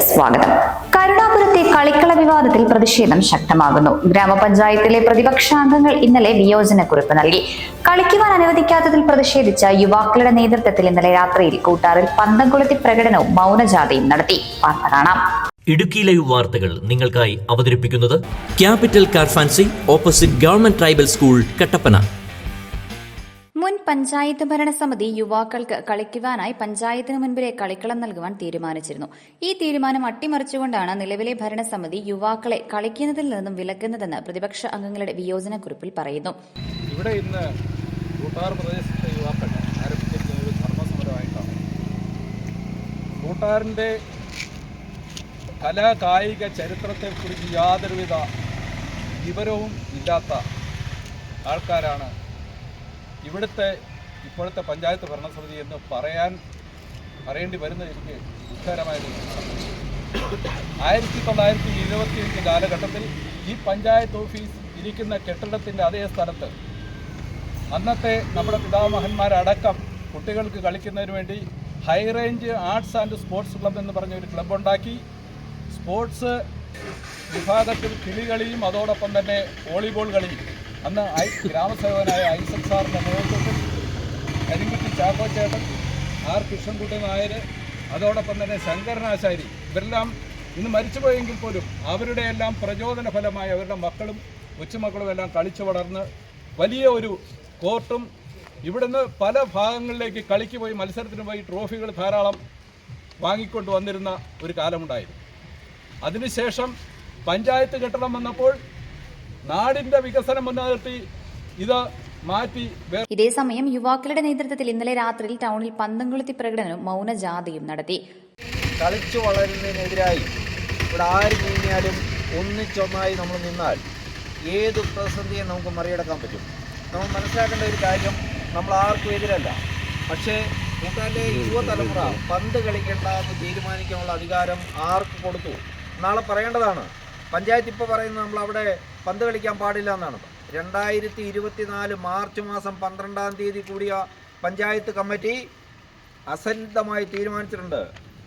സ്വാഗതം. കരുണാപുരത്തെ കളിക്കള വിവാദത്തിൽ പ്രതിഷേധം ശക്തമാകുന്നു. ഗ്രാമപഞ്ചായത്തിലെ പ്രതിപക്ഷാംഗങ്ങൾ ഇന്നലെ വിയോജനക്കുറിപ്പ് നൽകി. കളിക്കുവാൻ അനുവദിക്കാത്തതിൽ പ്രതിഷേധിച്ച യുവാക്കളുടെ നേതൃത്വത്തിൽ ഇന്നലെ രാത്രിയിൽ കൂട്ടാറിൽ പന്തം കൊളുത്തി പ്രകടനവും മൗനജാഥയും നടത്തി. വാർത്ത കാണാം. ഇടുക്കി ലൈവ് വാർത്തകൾ നിങ്ങൾക്കായി അവതരിപ്പിക്കുന്നത് capital car fancy opposite government tribal school Kattappana. Panchayat ഭരണസമിതി യുവാക്കൾക്ക് കളിക്കുവാനായി പഞ്ചായത്തിന് മുൻപിലെ കളിക്കളം നൽകുവാൻ തീരുമാനിച്ചിരുന്നു. ഈ തീരുമാനം അട്ടിമറിച്ചുകൊണ്ടാണ് നിലവിലെ ഭരണസമിതി യുവാക്കളെ കളിക്കുന്നതിൽ നിന്നും വിലക്കുന്നതെന്ന് പ്രതിപക്ഷ അംഗങ്ങളുടെ വിയോജനക്കുറിപ്പിൽ പറയുന്നു. ഇവിടെ ഇന്ന് പ്രദേശത്തെ യുവാക്കൾ ആരംഭിച്ചിരിക്കുന്ന ഒരു ധർമ്മസമരമായിട്ടാണ്. ചരിത്രത്തെക്കുറിച്ച് യാതൊരുവിധ വിവരവും ഇല്ലാത്ത ആൾക്കാരാണ് ഇവിടുത്തെ ഇപ്പോഴത്തെ പഞ്ചായത്ത് ഭരണസമിതി എന്ന് പറയാൻ പറയേണ്ടി വരുന്നത് എനിക്ക് ദുഃഖകരമായിരുന്നു ആയിരത്തി തൊള്ളായിരത്തി ഇരുപത്തിയഞ്ച് കാലഘട്ടത്തിൽ ഈ പഞ്ചായത്ത് ഓഫീസ് ഇരിക്കുന്ന കെട്ടിടത്തിന്റെ അതേ സ്ഥലത്ത് അന്നത്തെ നമ്മുടെ പിതാമഹന്മാരടക്കം കുട്ടികൾക്ക് കളിക്കുന്നതിന് വേണ്ടി high range arts and sports club എന്ന് പറഞ്ഞ ഒരു ക്ലബ് ഉണ്ടാക്കി. സ്പോർട്സ് വിഭാഗത്തിൽ കിളികളിയും അതോടൊപ്പം തന്നെ വോളിബോൾ കളിയും അന്ന് ഐ ഗ്രാമസേവകനായ ഐസക് സാറിന്റെ നേതൃത്വത്തിൽ കരിങ്കുട്ടി ചാക്കോച്ചേട്ടൻ ആർ കൃഷ്ണൻകുട്ടി നായർ അതോടൊപ്പം തന്നെ ശങ്കരനാശാരി ഇവരെല്ലാം ഇന്ന് മരിച്ചുപോയെങ്കിൽ പോലും അവരുടെ എല്ലാം പ്രചോദന ഫലമായി അവരുടെ മക്കളും കൊച്ചുമക്കളും എല്ലാം കളിച്ചു വളർന്ന് വലിയ ഒരു കോർട്ടും ഇവിടുന്ന് പല ഭാഗങ്ങളിലേക്ക് കളിക്ക് പോയി മത്സരത്തിന് പോയി ട്രോഫികൾ ധാരാളം വാങ്ങിക്കൊണ്ട് വന്നിരുന്ന ഒരു കാലമുണ്ടായിരുന്നു. അതിനുശേഷം പഞ്ചായത്ത് കെട്ടിടം വന്നപ്പോൾ നാടിന്റെ വികസനം മുൻനിർത്തി ഇത് മാറ്റി ഇതേസമയം യുവാക്കളുടെ നേതൃത്വത്തിൽ ഇന്നലെ രാത്രിയിൽ ടൗണിൽ പന്തംകുളുത്തി പ്രകടനം പ്രകടനവും മൗനജാഥയും നടത്തി. കളിച്ചു വളരുന്നതിനെതിരായി ഇവിടെ ആര് നീങ്ങിയാലും ഒന്നിച്ചൊന്നായി നമ്മൾ നിന്നാൽ ഏത് പ്രതിസന്ധിയെ നമുക്ക് മറികടക്കാൻ പറ്റും? നമ്മൾ മനസ്സിലാക്കേണ്ട ഒരു കാര്യം നമ്മൾ ആർക്കും എതിരല്ല. പക്ഷേ കൂട്ടാലെ യുവതലമുറ പന്ത് കളിക്കേണ്ട എന്ന് തീരുമാനിക്കാനുള്ള അധികാരം ആർക്ക് കൊടുത്തു? നാളെ പറയേണ്ടതാണ്. പഞ്ചായത്ത് ഇപ്പോൾ പറയുന്നത് നമ്മൾ അവിടെ പന്ത് കളിക്കാൻ പാടില്ല എന്നാണ്. രണ്ടായിരത്തി ഇരുപത്തിനാല് മാർച്ച് മാസം പന്ത്രണ്ടാം തീയതി കൂടിയ പഞ്ചായത്ത് കമ്മിറ്റി അസന്നിഗ്ധമായി തീരുമാനിച്ചിട്ടുണ്ട്.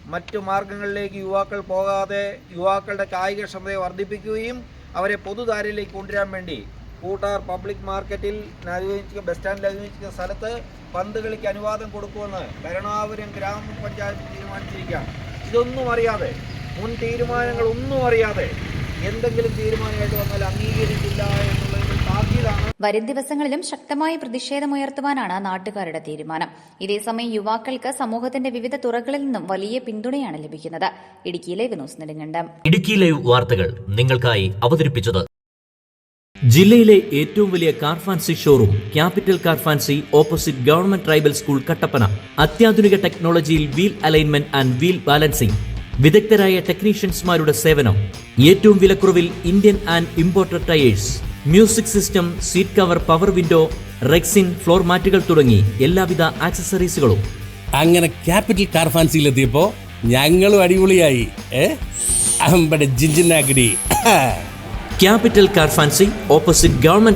മറ്റു മാർഗങ്ങളിലേക്ക് യുവാക്കൾ പോകാതെ യുവാക്കളുടെ കായികക്ഷമതയെ വർദ്ധിപ്പിക്കുകയും അവരെ പൊതുധാരയിലേക്ക് കൊണ്ടുവരാൻ വേണ്ടി കൂട്ടാർ പബ്ലിക് മാർക്കറ്റിൽ അനുവദിച്ച ബസ് സ്റ്റാൻഡിൽ അനുഗമിച്ചിരിക്കുന്ന സ്ഥലത്ത് പന്ത് കളിക്ക് അനുവാദം കൊടുക്കുമെന്ന് കരുണാപുരം ഗ്രാമപഞ്ചായത്ത് തീരുമാനിച്ചിരിക്കുകയാണ്. ഇതൊന്നും അറിയാതെ മുൻ തീരുമാനങ്ങളൊന്നും അറിയാതെ എന്തെങ്കിലും തീരുമാനമായിട്ട് വന്നാൽ അംഗീകരിക്കില്ല താക്കീതാണ് വരും ദിവസങ്ങളിലും ശക്തമായ പ്രതിഷേധമുയർത്തുവാനാണ് നാട്ടുകാരുടെ തീരുമാനം. ഇതേസമയം യുവാക്കൾക്ക് സമൂഹത്തിന്റെ വിവിധ തുറകളിൽ നിന്നും വലിയ പിന്തുണയാണ് ലഭിക്കുന്നത്. Idukki live news Nedumkandam. Idukki live വാർത്തകൾ നിങ്ങൾക്കായി അവതരിപ്പിച്ചത്. ജില്ലയിലെ ഏറ്റവും വലിയ car fancy showroom capital car fancy opposite government tribal school Kattappana. അത്യാധുനിക ടെക്നോളജിയിൽ wheel alignment and wheel balancing. വിദഗ്ധരായ ടെക്നീഷ്യൻസ്മാരുടെ സേവനം ഏറ്റവും വിലക്കുറവിൽ Indian and imported tyres music system seat cover power window rexine floor മാറ്റുകൾ തുടങ്ങി എല്ലാവിധ ആക്സസറീസുകളും. അങ്ങനെ ക്യാപിറ്റൽ കാർ ഫാൻസിയിലെത്തിയപ്പോ ഞങ്ങളും അടിപൊളിയായി capital car fancy opposite government